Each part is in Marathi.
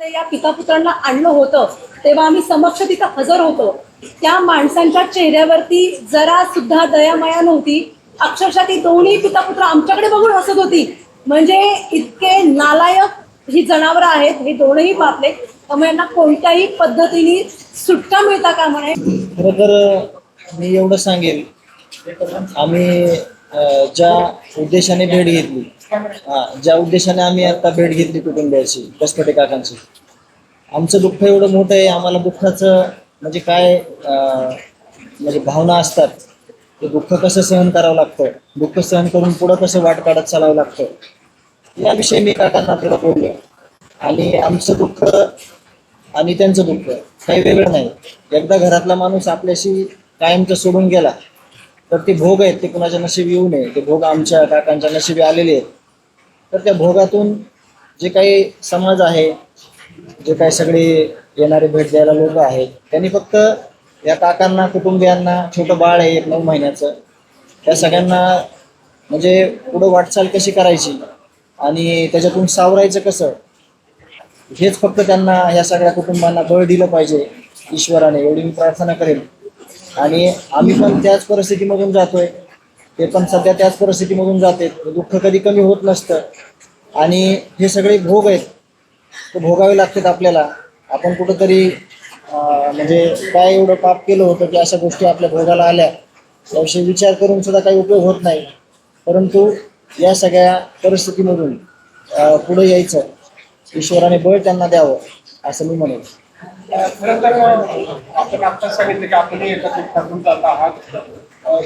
या या पितापुत्रांना आणलं होतं. तेव्हा आम्ही समक्ष तिथं हजर होतो. त्या माणसांच्या चेहऱ्यावरती जरा सुद्धा दयामया नव्हती. अक्षरशः ती दोन्ही पितापुत्र आमच्याकडे बघून हसत होती. म्हणजे इतके नालायक ही जनावरं आहेत हे दोनही बापले. त्यामुळे यांना कोणत्याही पद्धतीने सुटका मिळता का म्हणे खरं तर मी एवढं सांगेल आम्ही ज्या उद्देशाने भेट घेतली. हा ज्या उद्देशाने आम्ही आता भेट घेतली कुटुंबियाची कसपटे काकांची आमचं दुःख एवढं मोठं आहे आम्हाला दुःखाचं म्हणजे काय म्हणजे भावना असतात. ते दुःख कसं सहन करावं लागतं? दुःख सहन करून पुढं कसं वाट काढत चालावं लागतं? याविषयी मी काकांना आपल्याला बोललो आणि आमचं दुःख आणि त्यांचं दुःख काही वेगळं नाही. एकदा घरातला माणूस आपल्याशी कायमचं सोडून गेला तर ते भोग आहेत ते कुणाच्या नशिबी येऊ नये. ते भोग आमच्या काकांच्या नशिबी आलेले आहेत. तर त्या भोगातून जे काही समाज आहे जे काही सगळे येणारे भेट द्यायला लोक आहेत त्यांनी फक्त या काकांना कुटुंबियांना छोटं बाळ आहे एक नऊ महिन्याचं त्या सगळ्यांना म्हणजे पुढं वाटचाल कशी करायची आणि त्याच्यातून सावरायचं कसं हेच फक्त त्यांना या सगळ्या कुटुंबांना बळ दिलं पाहिजे ईश्वराने. एवढी मी प्रार्थना करेन. आणि आम्ही पण त्याच परिस्थितीमधून जातोय. ते पण सध्या त्याच परिस्थितीमधून जाते. दुःख कधी कमी होत नसतं. आणि हे सगळे भोग आहेत. ते भोगावे लागतात आपल्याला. आपण कुठंतरी म्हणजे काय एवढं पाप केलं होतं की अशा गोष्टी आपल्या भोगाला आल्या. याविषयी विचार करून सुद्धा काही उपयोग होत नाही. परंतु या सगळ्या परिस्थितीमधून पुढे यायचं. ईश्वराने बळ त्यांना द्यावं असं मी म्हणेन. खरं तर आपण आता सांगितलं की आपण एकत्रित जात आहात.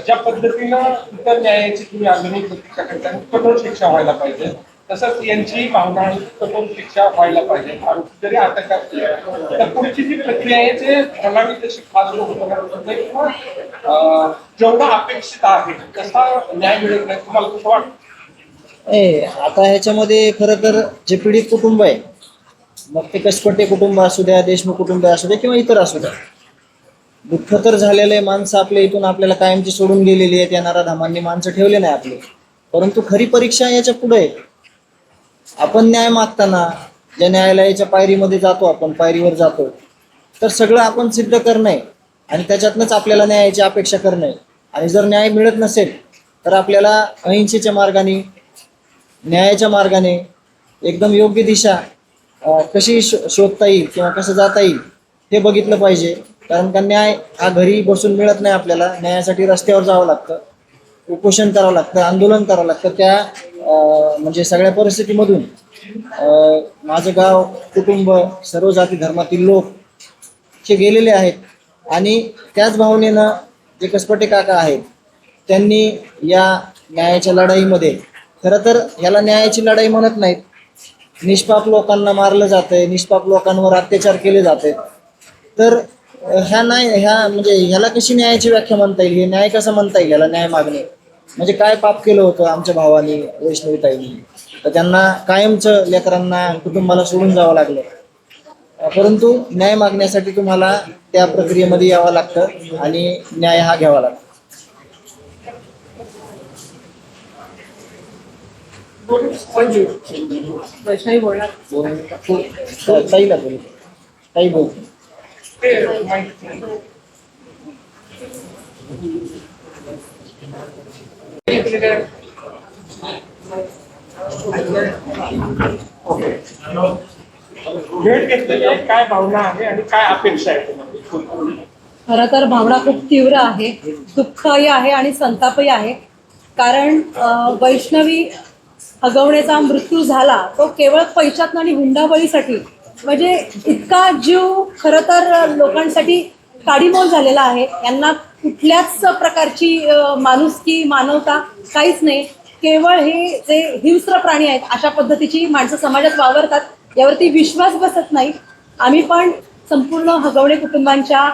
ज्या पद्धतीनं इतर न्यायाची तुम्ही अजूनही प्रतीक्षा करता कठोर शिक्षा व्हायला पाहिजे. तसंच यांची भावना कठोर शिक्षा व्हायला पाहिजे. आरोपी जरी अटक असली तर पुढची जी प्रक्रिया आहे ते प्रणाली तशी फास्ट होतं किंवा जेवढा अपेक्षित आहे तसा न्याय मिळत नाही. तुम्हाला कसं वाटतं? आता ह्याच्यामध्ये खरं तर जे पीडित कुटुंब आहे मग ते कसपटे कुटुंब असू द्या देशमुख कुटुंब असू द्या किंवा इतर असू द्या. दुःख तर झालेलं आहे माणसं आपल्या इथून आपल्याला कायमची सोडून गेलेली आहेत या धामांनी माणसं ठेवले नाही आपले. परंतु खरी परीक्षा याच्यापुढे आहे. आपण न्याय मागताना ज्या न्यायालयाच्या पायरीमध्ये जातो आपण पायरीवर जातो तर सगळं आपण सिद्ध करणं आहे. आणि त्याच्यातनंच आपल्याला न्यायाची अपेक्षा करणं आणि जर न्याय मिळत नसेल तर आपल्याला अहिंसेच्या मार्गाने न्यायाच्या मार्गाने एकदम योग्य दिशा कशी शो- शोधता येईल किंवा कसं जाता येईल हे बघितलं पाहिजे. कारण का न्याय हा घरी बसून मिळत नाही आपल्याला. न्यायासाठी रस्त्यावर जावं लागतं. उपोषण करावं लागतं आंदोलन करावं लागतं. त्या म्हणजे सगळ्या परिस्थितीमधून माझं गाव कुटुंब सर्व जाती धर्मातील लोक हे गेलेले आहेत. आणि त्याच भावनेनं जे कसपटे काका आहेत त्यांनी या न्यायाच्या लढाईमध्ये खरं तर याला न्यायाची लढाई म्हणत नाहीत निष्पाप लोकांना मारलं जातंय निष्पाप लोकांवर अत्याचार केले जाते तर ह्या नाही ह्या म्हणजे ह्याला कशी न्यायाची व्याख्या म्हणता येईल? हे न्याय कसं म्हणता येईल याला न्याय मागणे? म्हणजे काय पाप केलं होतं आमच्या भावानी वैष्णवीताईंनी? तर त्यांना कायमचं लेकरांना कुटुंबाला सोडून जावं लागलं. परंतु न्याय मागण्यासाठी तुम्हाला त्या प्रक्रियेमध्ये यावं लागतं आणि न्याय हा घ्यावा लागतो. वैष्णवी बोलणार ताईला बोल ताई बोल भेट घेतलेली आहे काय भावना आहे आणि काय अपेक्षा आहे खरं तर भावना खूप तीव्र आहे दुःखही आहे आणि संतापही आहे. कारण वैष्णवी हगवण्याचा मृत्यू झाला तो केवळ पैशातनं आणि हुंडाबळीसाठी. म्हणजे इतका जीव खरं तर लोकांसाठी काडीमोल झालेला आहे. यांना कुठल्याच प्रकारची माणुसकी मानवता काहीच नाही. केवळ हे जे हिंस्र प्राणी आहेत अशा पद्धतीची माणसं समाजात वावरतात यावरती विश्वास बसत नाही. आम्ही पण संपूर्ण हगवणे कुटुंबांच्या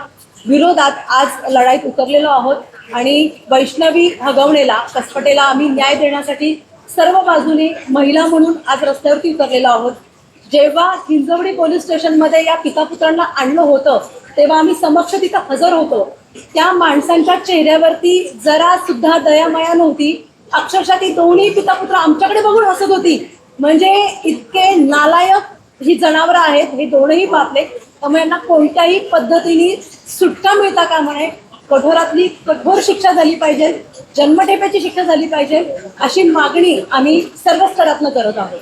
विरोधात आज लढाईत उतरलेलो आहोत आणि वैष्णवी हगवणेला कसपटेला आम्ही न्याय देण्यासाठी सर्व बाजूने महिला म्हणून आज रस्त्यावरती उतरलेलो आहोत. जेव्हा हिंजवडी पोलीस स्टेशनमध्ये या पितापुत्रांना आणलं होतं तेव्हा आम्ही समक्ष तिथं हजर होतो. त्या माणसांच्या चेहऱ्यावरती जरा सुद्धा दयामया नव्हती. अक्षरशः ती दोन्ही पितापुत्र आमच्याकडे बघून हसत होती. म्हणजे इतके नालायक ही जनावरं आहेत हे दोनही बापले. त्यामुळे यांना कोणत्याही पद्धतीने सुटका मिळता कामा नये. कठोरातली कठोर शिक्षा झाली पाहिजे जन्मठेप्याची शिक्षा झाली पाहिजे अशी मागणी आम्ही सर्व स्तरातनं करत आहोत.